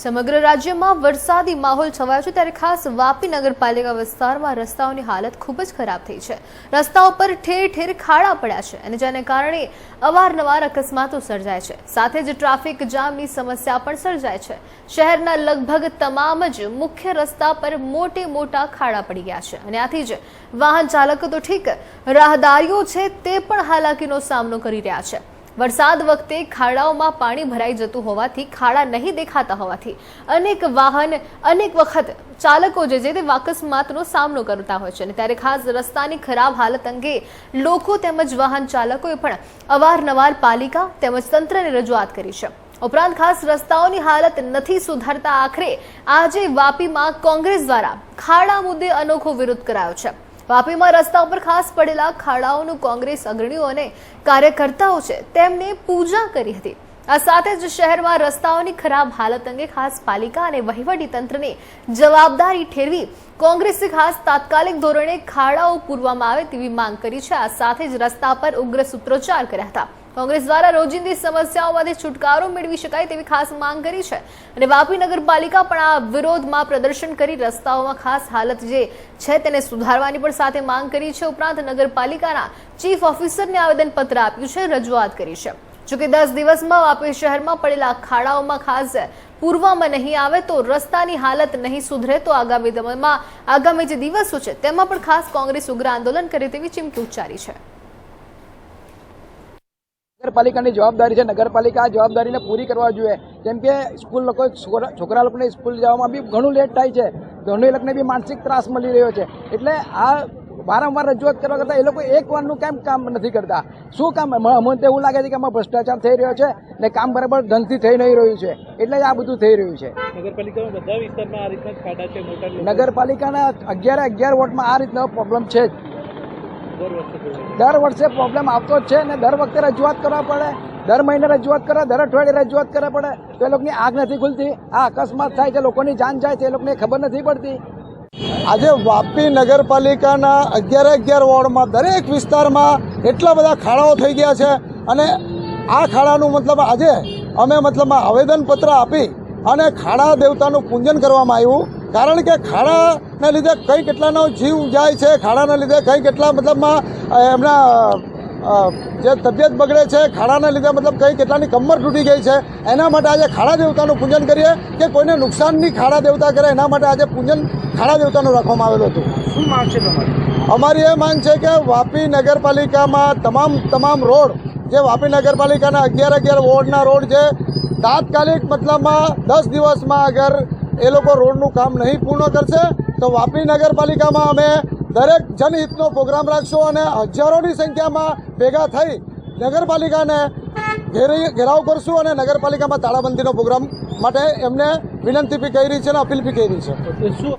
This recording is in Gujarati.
સમગ્ર રાજ્યમાં વરસાદી માહોલ છવાયો છે ત્યારે ખાસ વાપી નગરપાલિકા વિસ્તારમાં રસ્તાઓની હાલત ખૂબ જ ખરાબ થઈ છે. રસ્તાઓ પર ઠેર ઠેર ખાડા પડ્યા છે અને જેને કારણે અવારનવાર અકસ્માતો સર્જાય છે. સાથે જ ટ્રાફિક જામની સમસ્યા પણ સર્જાય છે. શહેરના લગભગ તમામ જ મુખ્ય રસ્તા પર મોટે મોટા ખાડા પડી ગયા છે અને આથી જ વાહન ચાલકો તો ઠીક રાહદારીઓ છે તે પણ હાલાકીનો સામનો કરી રહ્યા છે. વરસાદ વખતે ખાડાઓમાં પાણી ભરાઈ જતું હોવાથી ખાડા નહીં દેખાતા હોવાથી અનેક વાહન, અનેક વખત ચાલકો જે છે તે અકસ્માતનો સામનો કરતા હોય છે. અને ત્યારે ખાસ રસ્તાની ખરાબ હાલત અંગે લોકો તેમજ વાહન ચાલકોએ પણ અવારનવાર પાલિકા તેમજ તંત્રને રજૂઆત કરી છે. ઉપરાંત ખાસ રસ્તાઓની હાલત નથી સુધારતા આખરે આજે વાપીમાં કોંગ્રેસ દ્વારા ખાડા મુદ્દે અનોખો વિરોધ કરાયો છે. વાપીમાં રસ્તા ઉપર ખાસ પડેલા ખાડાઓનું કોંગ્રેસ અગ્રણીઓ અને કાર્યકર્તાઓ છે તેમને પૂજા કરી હતી. આ સાથે જ શહેરમાં રસ્તાઓની ખરાબ હાલત અંગે ખાસ પાલિકા અને વહીવટી તંત્રને જવાબદારી ઠેરવી કોંગ્રેસે ખાસ તાત્કાલિક ધોરણે ખાડાઓ પૂરવામાં આવે તેવી માંગ કરી છે. આ સાથે જ રસ્તા પર ઉગ્ર સૂત્રોચ્ચાર કર્યા હતા. કોંગ્રેસ દ્વારા રોજિંદી સમસ્યાઓમાંથી છુટકારો મેળવી શકાય તેવી ખાસ માંગ કરી છે. અને વાપી નગરપાલિકા પણ આ વિરોધમાં પ્રદર્શન કરી રસ્તાઓમાં ખાસ હાલત જે છે તેને સુધારવાની પણ સાથે માંગ કરી છે. ઉપરાંત નગરપાલિકાના ચીફ ઓફિસરને આવેદનપત્ર આપ્યું છે, રજૂઆત કરી છે. જોકે દસ દિવસમાં વાપી શહેરમાં પડેલા ખાડાઓમાં ખાસ પૂર્વમાં નહીં આવે તો રસ્તાની હાલત નહીં સુધરે તો આગામી સમયમાં, આગામી જે દિવસો છે તેમાં પણ ખાસ કોંગ્રેસ ઉગ્ર આંદોલન કરે તેવી ચીમકી ઉચ્ચારી છે. નગરપાલિકાની જવાબદારી છે. નગરપાલિકા આ જવાબદારીને પૂરી કરવા જોઈએ. કેમ કે સ્કૂલ લોકો છોકરા લોકોને સ્કૂલ જવામાં બી ઘણું લેટ થાય છે. ઘણી એ લોકોને બી માનસિક ત્રાસ મળી રહ્યો છે. એટલે આ વારંવાર રજૂઆત કરવા કરતાં એ લોકો એકવારનું કેમ કામ નથી કરતા? શું કામ? અમને તો એવું લાગે છે કે આમાં ભ્રષ્ટાચાર થઈ રહ્યો છે ને કામ બરાબર ઢંગથી થઈ નહીં રહ્યું છે. એટલે આ બધું થઈ રહ્યું છે. નગરપાલિકામાં બધા વિસ્તારમાં આ રીતના ખાડા છે નગરપાલિકાના અગિયાર અગિયાર વોટમાં આ રીતનો પ્રોબ્લેમ છે જ. દર વર્ષે પ્રોબ્લેમ આવતો જ છે ને દર વખતે રજૂઆત કરવા પડે. દર મહિને રજૂઆત કરે દર અઠવાડિયે રજૂઆત કરવા પડે. તો એ લોકોની આગ નથી ખુલતી. આ અકસ્માત થાય છે લોકોની જાન જાય છે એ લોકોને ખબર નથી પડતી. આજે વાપી નગરપાલિકાના અગિયાર અગિયાર વોર્ડમાં દરેક વિસ્તારમાં એટલા બધા ખાડાઓ થઈ ગયા છે અને આ ખાડાનું મતલબ આજે અમે મતલબ આવેદનપત્ર આપી અને ખાડા દેવતાનું પૂજન કરવામાં આવ્યું. કારણ કે ખાડાને લીધે કંઈ કેટલાનો જીવ જાય છે ખાડાના લીધે કંઈ કેટલા મતલબમાં એમના જે તબિયત બગડે છે ખાડાના લીધે મતલબ કંઈ કેટલાની કમર તૂટી ગઈ છે એના માટે આજે ખાડા દેવતાનું પૂજન કરીએ કે કોઈને નુકસાનની ખાડા દેવતા કરે એના માટે આજે પૂજન ખાડા દેવતાનું રાખવામાં આવેલું હતું. શું માંગ છે તમારી? અમારી એ માંગ છે કે વાપી નગરપાલિકામાં તમામ તમામ રોડ જે વાપી નગરપાલિકાના અગિયાર અગિયાર વોર્ડના રોડ છે તાત્કાલિક મતલબમાં દસ દિવસમાં અગર એ લોકો રોડનું કામ નહીં પૂર્ણ કરશે, તો વાપી નગરપાલિકામાં અમે દરેક જનહિતનો પ્રોગ્રામ રાખશું અને હજારોની સંખ્યામાં ભેગા થઈ નગરપાલિકાને ઘેરી ઘેરાવ કરશું અને નગરપાલિકામાં તાળાબંધીનો પ્રોગ્રામ માટે એમને વિનંતી બી કરી છે અને અપીલ બી કરી છે. શું